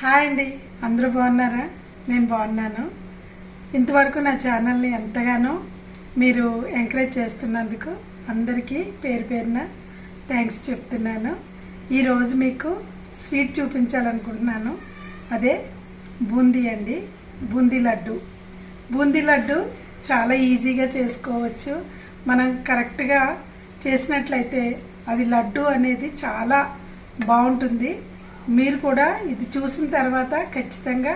Hi అండి. అందరూ బాగున్నారా? నేను బాగున్నాను. ఇంతవరకు నా ఛానల్ని ఎంతగానో మీరు ఎంకరేజ్ చేస్తున్నందుకు అందరికీ పేరు పేరున థ్యాంక్స్ చెప్తున్నాను. ఈరోజు మీకు స్వీట్ చూపించాలనుకుంటున్నాను. అదే బూందీ అండి. బూందీ లడ్డు. బూందీ లడ్డు చాలా ఈజీగా చేసుకోవచ్చు. మనం కరెక్ట్గా చేసినట్లయితే అది లడ్డు అనేది చాలా బాగుంటుంది. మీరు కూడా ఇది చూసిన తర్వాత ఖచ్చితంగా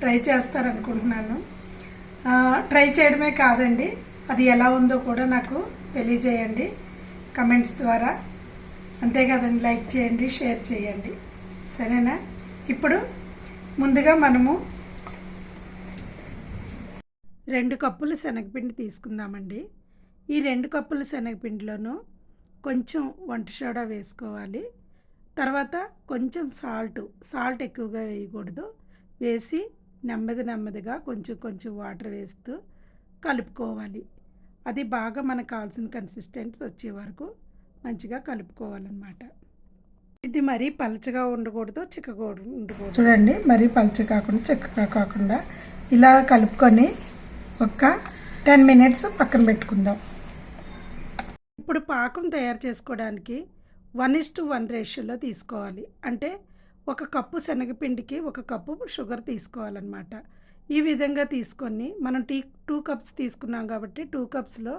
ట్రై చేస్తారనుకుంటున్నాను. ట్రై చేయడమే కాదండి అది ఎలా ఉందో కూడా నాకు తెలియజేయండి కమెంట్స్ ద్వారా. అంతే కదండి లైక్ చేయండి షేర్ చేయండి. సరేనా? ఇప్పుడు ముందుగా మనము రెండు కప్పులు శనగపిండి తీసుకుందామండి. ఈ రెండు కప్పుల శనగపిండిలోనూ కొంచెం వంట సోడా వేసుకోవాలి. తర్వాత కొంచెం సాల్ట్ సాల్ట్ ఎక్కువగా వేయకూడదు. వేసి నెమ్మది నెమ్మదిగా కొంచెం కొంచెం వాటర్ వేస్తూ కలుపుకోవాలి. అది బాగా మనకు కావాల్సిన కన్సిస్టెన్సీ వచ్చే వరకు మంచిగా కలుపుకోవాలన్నమాట. ఇది మరీ పలచగా ఉండకూడదు చిక్కగా ఉండకూడదు. చూడండి మరీ పలచ కాకుండా చిక్కగా కాకుండా ఇలా కలుపుకొని ఒక టెన్ మినిట్స్ పక్కన పెట్టుకుందాం. ఇప్పుడు పాకం తయారు చేసుకోవడానికి వన్ ఇస్ టు వన్ రేషియోలో తీసుకోవాలి. అంటే ఒక కప్పు శనగపిండికి ఒక కప్పు షుగర్ తీసుకోవాలన్నమాట. ఈ విధంగా తీసుకొని మనం టీ టూ కప్స్ తీసుకున్నాం కాబట్టి టూ కప్స్లో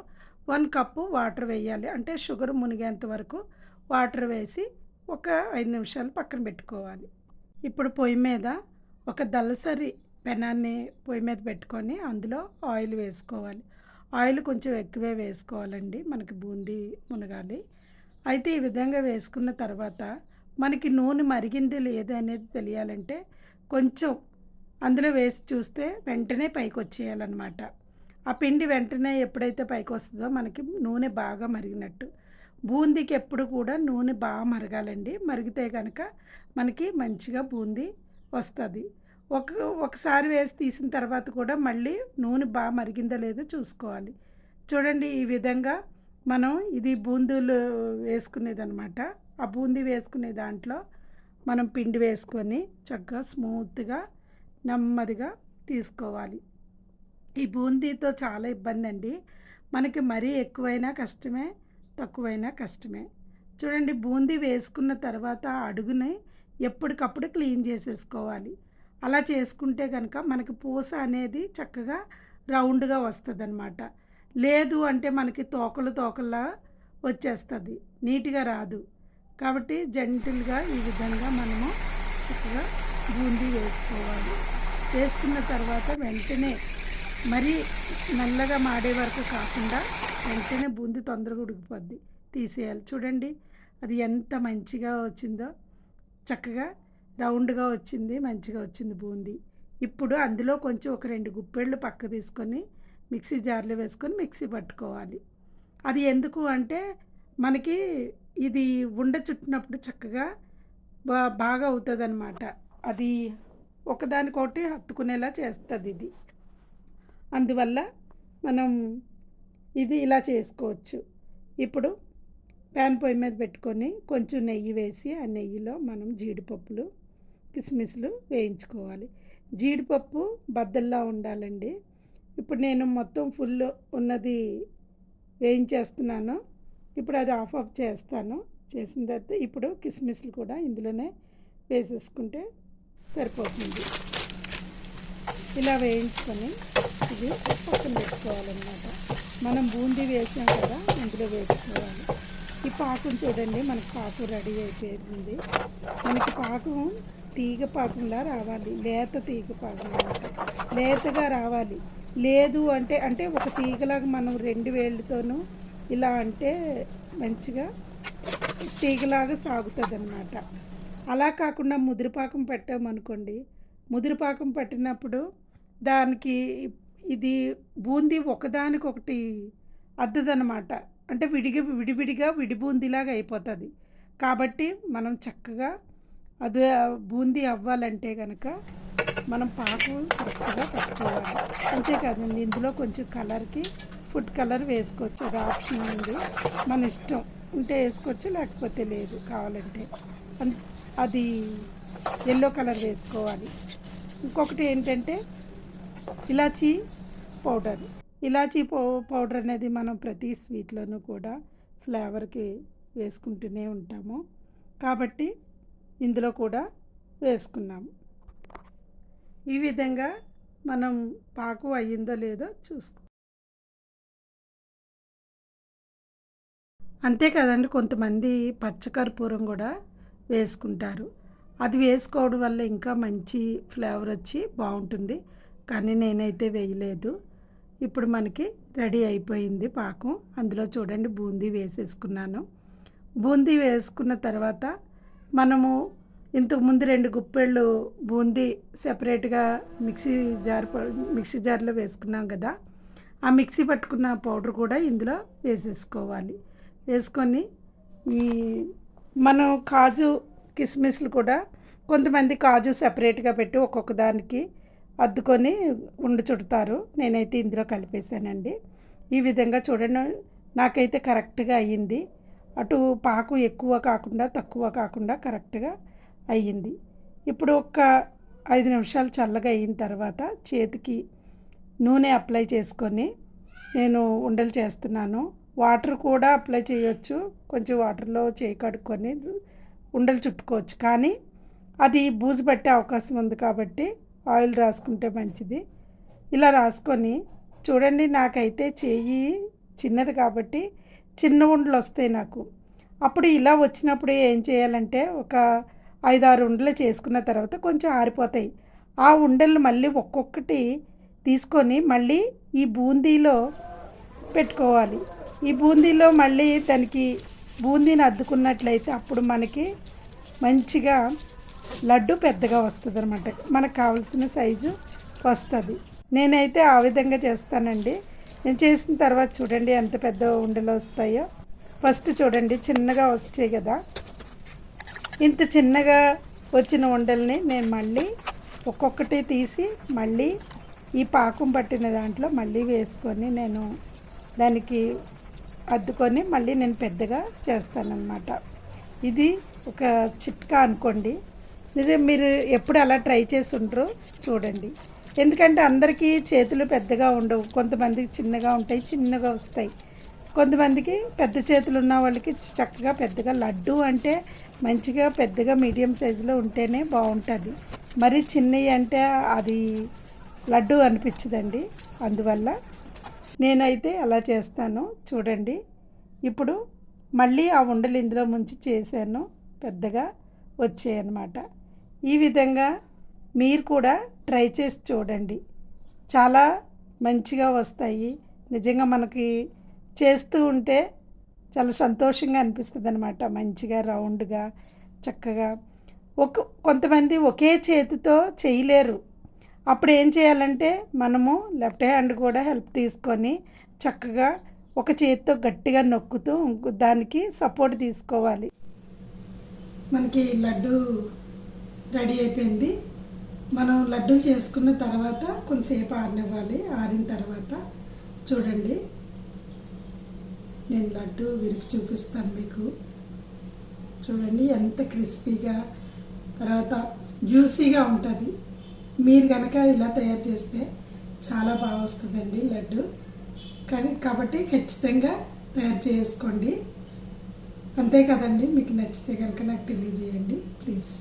వన్ కప్పు వాటర్ వేయాలి. అంటే షుగర్ మునిగేంత వరకు వాటర్ వేసి ఒక ఐదు నిమిషాలు పక్కన పెట్టుకోవాలి. ఇప్పుడు పొయ్యి మీద ఒక దళసరి పెనాన్ని పొయ్యి మీద పెట్టుకొని అందులో ఆయిల్ వేసుకోవాలి. ఆయిల్ కొంచెం ఎక్కువే వేసుకోవాలండి. మనకి బూందీ మునగాలి. అయితే ఈ విధంగా వేసుకున్న తర్వాత మనకి నూనె మరిగింది లేదా అనేది తెలియాలంటే కొంచెం అందులో వేసి చూస్తే వెంటనే పైకి వచ్చేయాలన్నమాట. ఆ పిండి వెంటనే ఎప్పుడైతే పైకి వస్తుందో మనకి నూనె బాగా మరిగినట్టు. బూందీకి ఎప్పుడు కూడా నూనె బాగా మరగాలండి. మరిగితే కనుక మనకి మంచిగా బూందీ వస్తుంది. ఒక ఒకసారి వేసి తీసిన తర్వాత కూడా మళ్ళీ నూనె బాగా మరిగిందో లేదో చూసుకోవాలి. చూడండి ఈ విధంగా మనం ఇది బూందీలు వేసుకునేది అనమాట ఆ బూందీ వేసుకునే దాంట్లో మనం పిండి వేసుకొని చక్కగా స్మూత్గా నెమ్మదిగా తీసుకోవాలి. ఈ బూందీతో చాలా ఇబ్బంది అండి మనకి మరీ ఎక్కువైనా కష్టమే తక్కువైనా కష్టమే. చూడండి బూందీ వేసుకున్న తర్వాత అడుగుని ఎప్పటికప్పుడు క్లీన్ చేసేసుకోవాలి. అలా చేసుకుంటే కనుక మనకి పూస అనేది చక్కగా రౌండ్గా వస్తుంది లేదు అంటే మనకి తోకలు తోకల్లా వచ్చేస్తుంది. నీట్గా రాదు. కాబట్టి జెంటిల్గా ఈ విధంగా మనము చక్కగా బూందీ వేసుకోవాలి. వేసుకున్న తర్వాత వెంటనే మరీ నల్లగా మాడే వరకు కాకుండా వెంటనే బూందీ తొందరగా ఉడికిపోద్ది. తీసేయాలి. చూడండి అది ఎంత మంచిగా వచ్చిందో. చక్కగా రౌండ్గా వచ్చింది మంచిగా వచ్చింది బూందీ. ఇప్పుడు అందులో కొంచెం ఒక రెండు గుప్పెళ్ళు పక్క తీసుకొని మిక్సీ జార్లో వేసుకొని మిక్సీ పట్టుకోవాలి. అది ఎందుకు అంటే మనకి ఇది ఉండ చుట్టినప్పుడు చక్కగా బా బాగా అవుతుంది అనమాట అది ఒకదానికొకటి హత్తుకునేలా చేస్తుంది ఇది. అందువల్ల మనం ఇది ఇలా చేసుకోవచ్చు. ఇప్పుడు ప్యాన్ పొయ్యి మీద పెట్టుకొని కొంచెం నెయ్యి వేసి ఆ నెయ్యిలో మనం జీడిపప్పులు కిస్మిస్లు వేయించుకోవాలి. జీడిపప్పు బద్దల్లా ఉండాలండి. ఇప్పుడు నేను మొత్తం ఫుల్ ఉన్నది వేయించేస్తున్నాను. ఇప్పుడు అది ఆఫ్ ఆఫ్ చేస్తాను. చేసిన తర్వాత ఇప్పుడు కిస్మిస్లు కూడా ఇందులోనే వేసేసుకుంటే సరిపోతుంది. ఇలా వేయించుకొని ఇది పక్కన పెట్టుకోవాలన్నమాట. మనం బూందీ వేసాం కదా ఇందులో వేసుకోవాలి. ఈ పాకం చూడండి మనకి పాకు రెడీ అయిపోయింది. మనకి పాకం తీగ పాకంలా రావాలి లేత తీగ పాకం అనమాట లేతగా రావాలి. లేదు అంటే అంటే ఒక తీగలాగా మనం రెండు వేళ్ళతోనూ ఇలా అంటే మంచిగా తీగలాగా సాగుతుంది అన్నమాట అలా కాకుండా ముదిరిపాకం పెట్టామనుకోండి ముదిరిపాకం పట్టినప్పుడు దానికి ఇది బూందీ ఒకదానికొకటి అద్దదనమాట అంటే విడిగా విడివిడిగా విడి బూందీలాగా అయిపోతుంది. కాబట్టి మనం చక్కగా అది బూందీ అవ్వాలంటే కనుక మనం పాకం చక్కగా పట్టుకోవాలి. అంతేకాదండి ఇందులో కొంచెం కలర్కి ఫుడ్ కలర్ వేసుకోవచ్చు. అది ఆప్షన్ ఉంది. మన ఇష్టం ఉంటే వేసుకోవచ్చు లేకపోతే లేదు కావాలంటే. అది ఎల్లో కలర్ వేసుకోవాలి. ఇంకొకటి ఏంటంటే ఇలాచీ పౌడర్. ఇలాచీ పౌ పౌడర్ అనేది మనం ప్రతి స్వీట్లోనూ కూడా ఫ్లేవర్కి వేసుకుంటూనే ఉంటాము. కాబట్టి ఇందులో కూడా వేసుకున్నాము. ఈ విధంగా మనం పాకు అయ్యిందో లేదో చూసుకో. అంతే కదండి కొంతమంది పచ్చకర్పూరం కూడా వేసుకుంటారు. అది వేసుకోవడం వల్ల ఇంకా మంచి ఫ్లేవర్ వచ్చి బాగుంటుంది. కానీ నేనైతే వేయలేదు. ఇప్పుడు మనకి రెడీ అయిపోయింది పాకం. అందులో చూడండి బూందీ వేసేసుకున్నాను. బూందీ వేసుకున్న తర్వాత మనము ఇంతకుముందు రెండు గుప్పెళ్ళు బూందీ సెపరేట్గా మిక్సీ జార్ మిక్సీ జార్లో వేసుకున్నాం కదా ఆ మిక్సీ పట్టుకున్న పౌడర్ కూడా ఇందులో వేసేసుకోవాలి. వేసుకొని ఈ మనం కాజు కిస్మిస్లు కూడా కొంతమంది కాజు సెపరేట్గా పెట్టి ఒక్కొక్క దానికి అద్దుకొని ఉండి చుడతారు. నేనైతే ఇందులో కలిపేశానండి. ఈ విధంగా చూడండి నాకైతే కరెక్ట్గా అయ్యింది. అటు పాకు ఎక్కువ కాకుండా తక్కువ కాకుండా కరెక్ట్గా అయ్యింది. ఇప్పుడు ఒక ఐదు నిమిషాలు చల్లగా అయిన తర్వాత చేతికి నూనె అప్లై చేసుకొని నేను ఉండలు చేస్తున్నాను. వాటర్ కూడా అప్లై చేయొచ్చు. కొంచెం వాటర్లో చేయి కడుక్కొని ఉండలు చుట్టుకోవచ్చు కానీ అది బూజు పట్టే అవకాశం ఉంది కాబట్టి ఆయిల్ రాసుకుంటే మంచిది. ఇలా రాసుకొని చూడండి నాకైతే చెయ్యి చిన్నది కాబట్టి చిన్న ఉండలు వస్తాయి నాకు. అప్పుడు ఇలా వచ్చినప్పుడు ఏం చేయాలంటే ఒక ఐదారు ఉండలు చేసుకున్న తర్వాత కొంచెం ఆరిపోతాయి. ఆ ఉండలు మళ్ళీ ఒక్కొక్కటి తీసుకొని మళ్ళీ ఈ బూందీలో పెట్టుకోవాలి. ఈ బూందీలో మళ్ళీ దానికి బూందీని అద్దుకున్నట్లయితే అప్పుడు మనకి మంచిగా లడ్డు పెద్దగా వస్తుంది అనమాట మనకు కావాల్సిన సైజు వస్తుంది. నేనైతే ఆ విధంగా చేస్తానండి. నేను చేసిన తర్వాత చూడండి ఎంత పెద్ద ఉండలు వస్తాయో. ఫస్ట్ చూడండి చిన్నగా వచ్చాయి కదా. ఇంత చిన్నగా వచ్చిన ఉండల్ని నేను మళ్ళీ ఒక్కొక్కటి తీసి మళ్ళీ ఈ పాకం పట్టిన దాంట్లో మళ్ళీ వేసుకొని నేను దానికి అద్దుకొని మళ్ళీ నేను పెద్దగా చేస్తానన్నమాట. ఇది ఒక చిట్కా అనుకోండి. నిజం మీరు ఎప్పుడు అలా ట్రై చేసి ఉంటారో చూడండి. ఎందుకంటే అందరికీ చేతులు పెద్దగా ఉండవు. కొంతమందికి చిన్నగా ఉంటాయి చిన్నగా వస్తాయి. కొంతమందికి పెద్ద చేతులు ఉన్న వాళ్ళకి చక్కగా పెద్దగా లడ్డు అంటే మంచిగా పెద్దగా మీడియం సైజులో ఉంటేనే బాగుంటుంది. మరి చిన్నవి అంటే అది లడ్డు అనిపించదండి. అందువల్ల నేనైతే అలా చేస్తాను. చూడండి. ఇప్పుడు మళ్ళీ ఆ ఉండలు ఇందులో ముంచి చేశాను. పెద్దగా వచ్చాయన్నమాట. ఈ విధంగా మీరు కూడా ట్రై చేసి చూడండి. చాలా మంచిగా వస్తాయి. నిజంగా మనకి చేస్తూ ఉంటే చాలా సంతోషంగా అనిపిస్తుంది అనమాట మంచిగా రౌండ్గా చక్కగా. ఒక కొంతమంది ఒకే చేతితో చేయలేరు. అప్పుడు ఏం చేయాలంటే మనము లెఫ్ట్ హ్యాండ్ కూడా హెల్ప్ తీసుకొని చక్కగా ఒక చేతితో గట్టిగా నొక్కుతూ ఇంకో దానికి సపోర్ట్ తీసుకోవాలి. మనకి లడ్డు రెడీ అయిపోయింది. మనం లడ్డూలు చేసుకున్న తర్వాత కొంతసేపు ఆరినివ్వాలి. ఆరిన తర్వాత చూడండి. నేను లడ్డు విరిపి చూపిస్తాను మీకు. చూడండి ఎంత క్రిస్పీగా తర్వాత జ్యూసీగా ఉంటుంది. మీరు కనుక ఇలా తయారు చేస్తే చాలా బాగా వస్తుందండి లడ్డు. కానీ కాబట్టి ఖచ్చితంగా తయారు చేసుకోండి. అంతే కదండి మీకు నచ్చితే కనుక నాకు తెలియజేయండి ప్లీజ్.